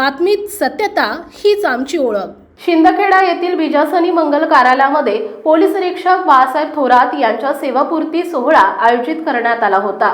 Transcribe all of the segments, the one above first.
बातमीत सत्यता हीच आमची ओळख. शिंदखेडा येथील बिजासनी मंगल कार्यालयामध्ये पोलीस निरीक्षक बाळासाहेब थोरात यांच्या सेवापूर्ती सोहळा आयोजित करण्यात आला होता.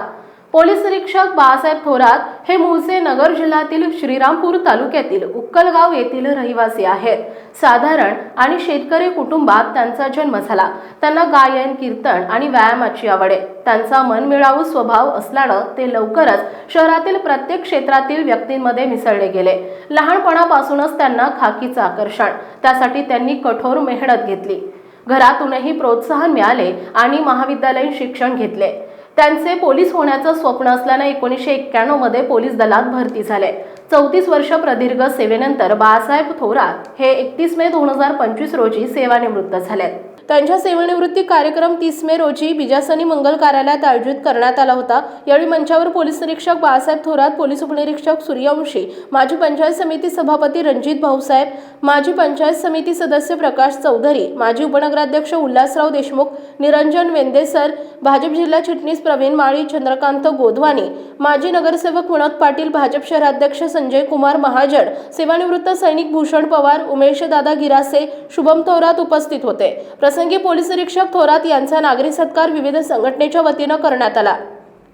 पोलीस निरीक्षक बाळासाहेब थोरात हे मूळचे नगर जिल्ह्यातील श्रीरामपूर तालुक्यातील उक्कलगाव येथील रहिवासी आहेत. साधारण आणि शेतकरी कुटुंबात त्यांचा जन्म झाला. त्यांना गायन कीर्तन आणि व्यायामाची आवड आहे. त्यांचा मनमिळावू स्वभाव असल्यानं ते लवकरच शहरातील प्रत्येक क्षेत्रातील व्यक्तींमध्ये मिसळले गेले. लहानपणापासूनच त्यांना खाकीचं आकर्षण. त्यासाठी त्यांनी कठोर मेहनत घेतली. घरातूनही प्रोत्साहन मिळाले आणि महाविद्यालयीन शिक्षण घेतले. त्यांचे पोलीस होण्याचं स्वप्न असल्याने एकोणीसशे एक्क्याण्णवमध्ये पोलीस दलात भरती झाले. चौतीस वर्ष प्रदीर्घ सेवेनंतर बाळासाहेब थोरात हे एकतीस मे दोन हजार पंचवीस रोजी सेवानिवृत्त झाले. त्यांच्या सेवानिवृत्ती कार्यक्रम तीस मे रोजी बिजासनी मंगल कार्यालयात आयोजित करण्यात आला होता. यावेळी मंचावर पोलीस निरीक्षक बाळासाहेब थोरात पोलीस उपनिरीक्षक सूर्यवंशी माजी पंचायत समिती सभापती रणजित भाऊसाहेब माजी पंचायत समिती सदस्य प्रकाश चौधरी माजी उपनगराध्यक्ष उल्हासराव देशमुख निरंजन वेंदेसर भाजप जिल्हा चिटणीस प्रवीण माळी चंद्रकांत गोधवानी माजी नगरसेवक विनोद पाटील भाजप शहराध्यक्ष संजय कुमार महाजन सेवानिवृत्त सैनिक भूषण पवार उमेश दादा गिरासे शुभम थोरात उपस्थित होते. प्रसंगी पोलीस निरीक्षक थोरात यांचा नागरी सत्कार विविध संघटनेच्या वतीनं करण्यात आला.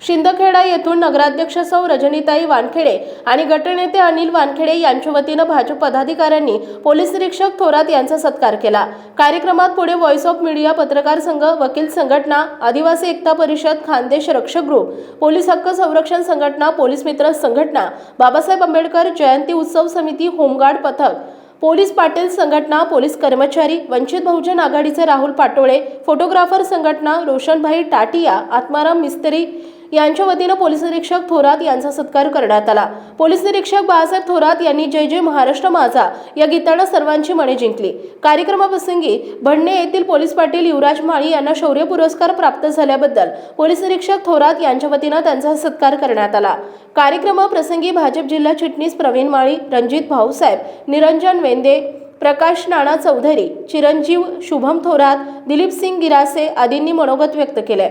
शिंदखेडा येथून नगराध्यक्ष सौ रजनीताई वानखेडे आणि गटनेते अनिल वानखेडे यांच्या वतीनं भाजप पदाधिकाऱ्यांनी पोलीस निरीक्षक थोरात यांचा सत्कार केला. कार्यक्रमात पुढे व्हॉइस ऑफ मीडिया पत्रकार संघ वकील संघटना आदिवासी एकता परिषद खानदेश रक्षक ग्रुप पोलीस हक्क संरक्षण संघटना पोलीस मित्र संघटना बाबासाहेब आंबेडकर जयंती उत्सव समिती होमगार्ड पथक पोलीस पाटील संघटना पोलीस कर्मचारी वंचित बहुजन आघाडीचे राहुल पाटोळे फोटोग्राफर संघटना रोशनभाई टाटिया आत्माराम मिस्त्री यांच्या वतीनं पोलीस निरीक्षक थोरात यांचा सत्कार करण्यात आला. पोलीस निरीक्षक बाळासाहेब थोरात यांनी जय जय महाराष्ट्र माझा या गीतानं सर्वांची मने जिंकली. कार्यक्रमाप्रसंगी भडणे येथील पोलीस पाटील युवराज माळी यांना शौर्य पुरस्कार प्राप्त झाल्याबद्दल पोलीस निरीक्षक थोरात यांच्या वतीनं त्यांचा सत्कार करण्यात आला. कार्यक्रमाप्रसंगी भाजप जिल्हा चिटणीस प्रवीण माळी रणजित भाऊसाहेब निरंजन वेंदे प्रकाश नाना चौधरी चिरंजीव शुभम थोरात दिलीप सिंग गिरासे आदींनी मनोगत व्यक्त केले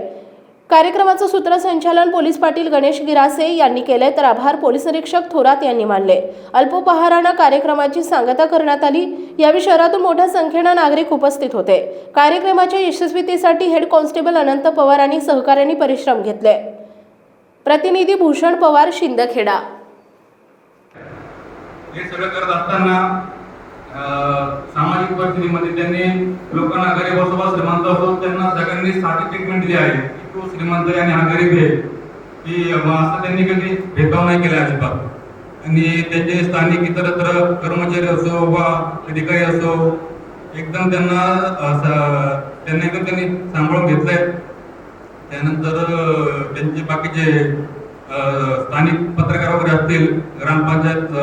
कार्यक्रमाचं सूत्रसंचालन पोलीस पाटील गणेश गिरासे यांनी केले तर आभार पोलीस निरीक्षक थोरात यांनी मानले. अल्पोपहारानं कार्यक्रमाची सांगता करण्यात आली. यावेळी शहरातून मोठ्या संख्येनं नागरिक उपस्थित होते. कार्यक्रमाच्या यशस्वीतेसाठी हेड कॉन्स्टेबल अनंत पवार आणि सहकाऱ्यांनी परिश्रम घेतले. प्रतिनिधी भूषण पवार शिंदखेडा. हे सगळं करत असताना सामाजिक परिस्थितीमध्ये त्यांनी लोकांना गरीब असो श्रीमंत असो त्यांना सगळ्यांनी साधी ट्रीटमेंट दिली आहे. तो श्रीमंत आहे आणि हा गरीब आहे की असं त्यांनी कधी भेदभाव नाही केला अजिबात. आणि त्यांचे स्थानिक इतरत्र कर्मचारी असो वा अधिकारी असो एकदम त्यांना त्यांना एकदम त्यांनी सांभाळून घेतलंय. त्यानंतर त्यांचे बाकीचे अं, स्थानिक पत्रकार वगैरे असतील ग्रामपंचायत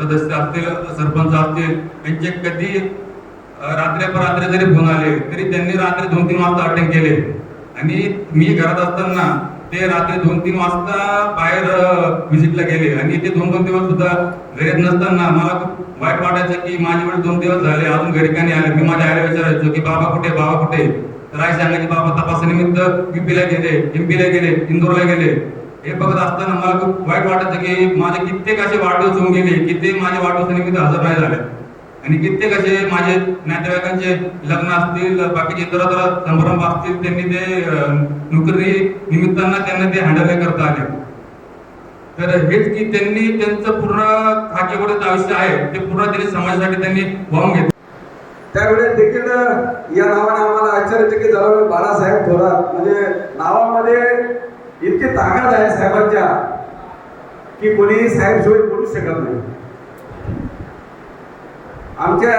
सदस्य असतील सरपंच असतील यांचे कधी अं, रात्रीपरात्री जरी फोन आले तरी त्यांनी रात्री दोन तीन वाजता अटेंड केले. आणि मी घरात असताना ते रात्री दोन तीन वाजता बाहेर व्हिजिटला गेले. आणि ते दोन दोन दिवस सुद्धा घरी येत नसताना मला वाईट वाटायचं की माझे वेळ दोन दिवस झाले अजून घरी का नाही आले? मी माझ्या आईला विचारायचो की बाबा कुठे? बाबा कुठे? तर आई सांगायची बाबा तपासानिमित्त युपीला गेले एमपीला गेले इंदोरला गेले. हे बघत असताना मला खूप वाईट वाटायचं की माझे कित्येक असे वाढदिवस होऊन गेले की ते माझ्या वाढदिवसानिमित्त हजर नाही झाले. आणि कित्येक असे माझे नातेवाईकांचे लग्न असतील बाकीचे इतर समारंभ असतील त्यांनी ते नोकरी निमित्तानं त्यांना ते हँडल करता आले. तर हेच की त्यांनी त्यांचं पूर्ण खाकेवरच आयुष्य आहे ते पूर्ण त्यांनी समाजासाठी त्यांनी वाहून घेतलं. त्यावेळेस देखील या नावाने आम्हाला आश्चर्यचकित झालं. बाळासाहेब थोरात म्हणजे नावामध्ये इतकी ताकद आहे साहेबांच्या की कोणी साहेब शिवाय बोलू शकत नाही. आमच्या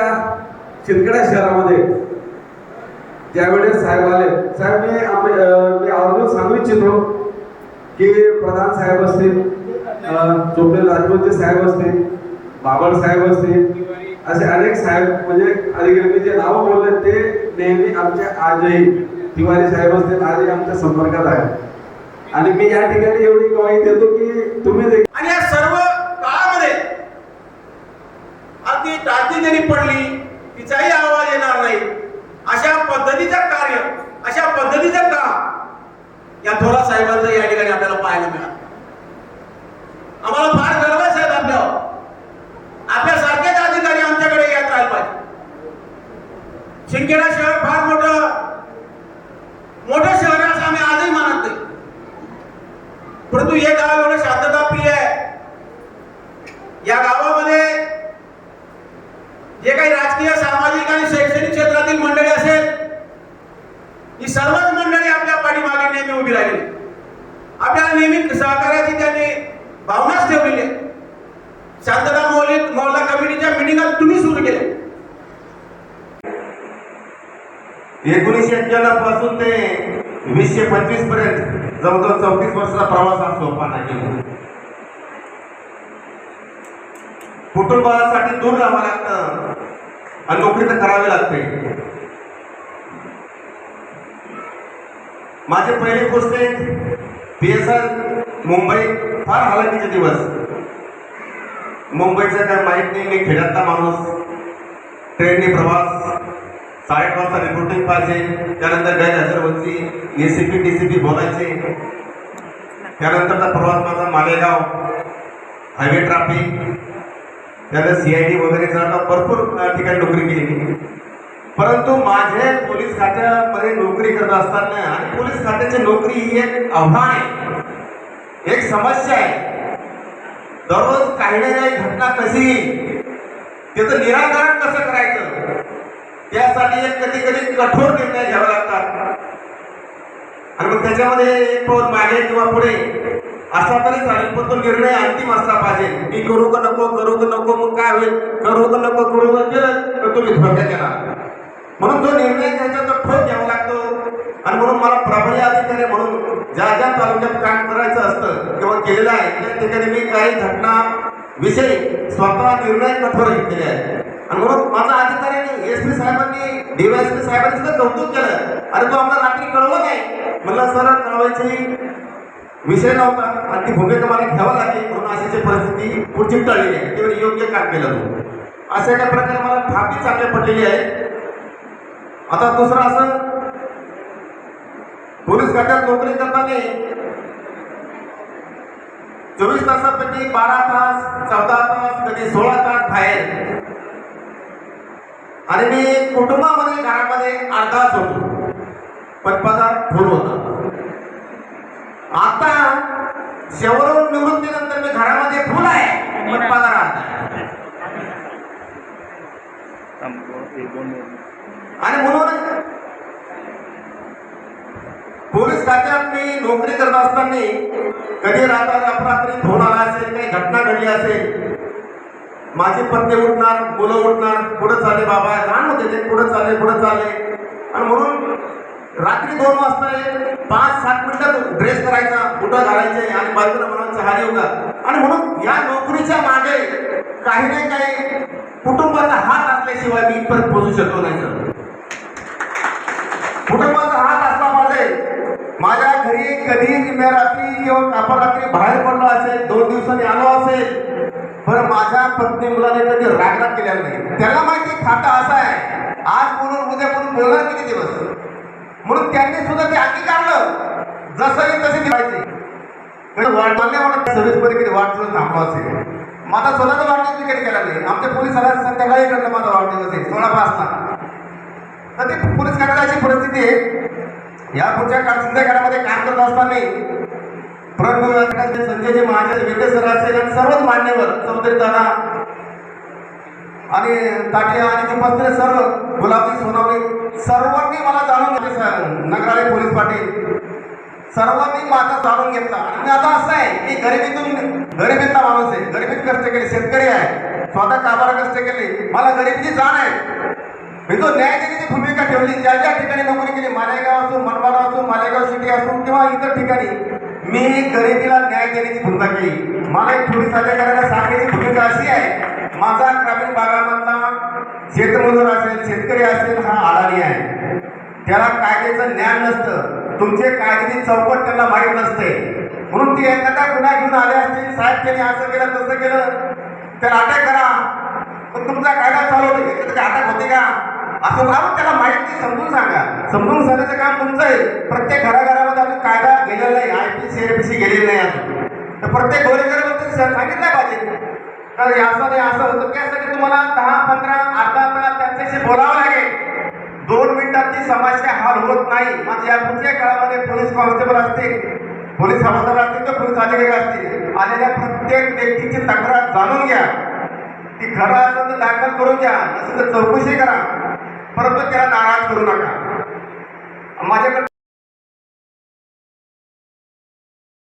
शिंदखेडा शहरामध्ये ज्यावेळेस साहेब आले साहेब मी मी आवर्जून सांगू इच्छितो की प्रधान साहेब असतील चोपडे राजपूतचे साहेब असतील बाबळ साहेब असतील असे अनेक साहेब म्हणजे अलीकडे जे नाव बोलले ते नेहमी आमच्या आजही तिवारी साहेब असतील आजही आमच्या संपर्कात आहेत. आणि मी या ठिकाणी एवढी ग्वाही देतो की तुम्ही आणि या सर्व ती टाकी जरी पडली तिचाही आवाज येणार नाही. अशा पद्धतीचं कार्य अशा पद्धतीचं काम या थोरा साहेबांचं या ठिकाणी आपल्याला पाहायला मिळालं. आम्हाला फार गर्व आहे साहेब आपल्यावर. सारखेच अधिकारी आमच्याकडे यात राहायला पाहिजे. शिंदखेडा शहर फार मोठं मोठं शहर आहे असं आम्ही आजही मानत नाही. परंतु हे गाव एवढं जे काही राजकीय सामाजिक आणि शैक्षणिक क्षेत्रातील मंडळी असेल ही सर्वच मंडळी आपल्या पाठीमागे नेहमी उभी राहिली आपल्याला नेहमी सहकार्याची त्यांनी भावनाच ठेवलेली आहे शांतता मौलिक मौला कमिटीच्या मिटिंगा तुम्ही सुरू केल्या एकोणीसशे एक्क्याण्णवपासून ते वीसशे पंचवीसपर्यंत जवळजवळ चौतीस वर्षाचा प्रवास हा सोपा नाही कुटुंबासाठी दूर राहावं लागतं. आणि नोकरी तर करावी लागते. माझे पहिले गोष्ट पी एस आर मुंबई फार हालाकीचे दिवस. मुंबईचं काय माहीत नाही मी खेड्यातला माणूस. ट्रेनने प्रवास साडेआठ वाजता रिपोर्टिंग पाहिजे त्यानंतर गैरहजरवरती A C P T C P बोलायचे. त्यानंतरचा प्रवास माझा मालेगाव. हायवे ट्रॅफिक त्यानंतर सी आय डी वगैरे भरपूर ठिकाणी नोकरी केली परंतु माझे पोलीस खात्यामध्ये नोकरी करत असताना आणि पोलीस खात्याची नोकरी ही एक आव्हान आहे. एक समस्या आहे. दररोज काही ना काही घटना कशी येईल त्याचं निराकरण कसं करायचं त्यासाठी एक कधी कधी कठोर निर्णय घ्यावे लागतात. आणि मग त्याच्यामध्ये एक पाऊल मागे किंवा पुढे असा तरी चालेल पण तो निर्णय अंतिम असला पाहिजे. मी करू का नको करू का नको मग काय होईल? करू का नको करू का केलं तर तुम्ही धोक्यात येणार म्हणून तो निर्णय घ्यायचा तर ठोक घ्यावा लागतो. आणि म्हणून मला प्रभारी अधिकारी म्हणून ज्या ज्या तालुक्यात काम करायचं असतं किंवा केलेलं आहे त्या ठिकाणी मी काही घटना विषयी स्वतः निर्णय कठोर घेतलेले आहे आणि म्हणून माझा अधिकारी एस पी साहेबांनी डीवायएसपी साहेबांनी सुद्धा कौतुक केलं. अरे तो आम्हाला रात्री कळवलं नाही म्हणलं सर कळवायची विषय नव्हता. आणि ती भूमिका मला घ्यावं लागेल म्हणून अशीची परिस्थिती पुढची टळलेली आहे ते योग्य काम केलं तू. अशा एका प्रकारे मला थापी चांगली पडलेली आहे. आता दुसरं असं पोलीस खात्यात नोकरी करताना चोवीस तासापैकी बारा तास चौदा तास कधी सोळा तास बाहेर. आणि मी कुटुंबामध्ये घरामध्ये अर्धाच होतो पण पगार फुल होता. आता शेवरून निवृत्तीनंतर मी घरामध्ये फुल आहे. पण आणि म्हणून पोलीस खात्यात मी नोकरी करत असताना कधी रात्री अपरात्री फोन आला असेल काही घटना घडली असेल माझी पत्नी उठणार मुलं उठणार पुढे चालले बाबा लहान होते ते पुढे चालले पुढे चालले. आणि म्हणून रात्री दोन वाजता एक पाच सात मिनिटात ड्रेस करायचा कुठं घालायचे आणि बाजूला मुलांचा हार होता आणि म्हणून या नोकरीच्या मागे काही नाही काही कुटुंबाचा हात असल्याशिवाय मी इथपर्यंत पोहोचू शकलो नाही सर. कुटुंबाचा हात असला पाहिजे माझ्या घरी कधी निम्या रात्री किंवा अपरात्री बाहेर पडलो असेल दोन दिवसांनी आलो असेल बरं माझ्या पत्नी मुलाने कधी रागराग केलेला नाही. त्याला माहिती खाता असं आहे आज बोलून उद्या बोलून बोलणार किती दिवस म्हणून त्यांनी सुद्धा ते अंगीकारलं. जसं येईल तसे दिवायचे वाट म्हणत म्हणून सर्व्हिसमध्ये कधी वाढदिवस असेल. माझा स्वतःचा वाढदिवस तिकडे केला नाही. आमच्या पोलिसाला संध्याकाळी कडलं माझा वाढदिवस आहे सोळा पाचला. तर ते पोलीस खात्याची अशी परिस्थिती आहे. या पुढच्या काळ संध्याकाळामध्ये काम करत असताना प्रमुख संजयजी महाजन वेटे सर असेल आणि सर्वच मान्यवर चौधरी दादा आणि ताटिया आणि ते बसलेले सर्व गुलाबजी सोनावणे सर्वांनी मला जाणून घेतले सर. नगराळे पोलीस पाटील. सर्वांनी माझा जाणून घेतला. आणि आता असं आहे की गरिबीतून गरिबीतला माणूस आहे. गरिबीत कष्ट केले शेतकरी आहे. स्वतः काबारा कष्ट केले. मला गरिबीची जाण आहे. मी तो न्याय देण्याची भूमिका ठेवली. ज्या ज्या ठिकाणी नोकरी केली मालेगाव असो मनमाडा असो मालेगाव सिटी असो किंवा इतर ठिकाणी मी गरिबीला न्याय देण्याची भूमिका केली. मला एक पोलीस अधिकाऱ्याला सांगण्याची भूमिका अशी आहे माझा ग्रामीण भागामधला शेतमजूर असेल शेतकरी असेल हा अडाणी आहे. त्याला कायद्याचं ज्ञान नसतं. तुमचे कायद्याची चौकट त्यांना माहीत नसते. म्हणून ते एखादा गुन्हा घेऊन आले असतील साहेब त्यांनी असं केलं तसं केलं. त्याला अटक करा. पण तुमचा कायदा चालू होते त्याची अटक होते का? असं राहून त्याला माहिती समजून सांगा. समजून सांगायचं काम तुमचं आहे. प्रत्येक घराघरामध्ये अजून कायदा गेलेला नाही. I P C I P C गेलेला नाही अजून. तर प्रत्येक गोरेकराबद्दल सांगितलं पाहिजे. तर याचं असं नाही असं होतं. त्यासाठी तुम्हाला दहा पंधरा अर्धा तास त्यांच्याशी बोलावं लागेल. दोन मिनिटात ती समस्या हाल होत नाही. म्हणजे या पुढच्या काळामध्ये पोलीस कॉन्स्टेबल असतील पोलीस हवालदार असतील तर पोलीस अधिकारी असतील आलेल्या प्रत्येक व्यक्तीची तक्रार जाणून घ्या. ती खरं असेल तर दाखल करून घ्या. नसेल तर चौकशी करा. परंतु त्याला नाराज करू नका. माझ्याकडे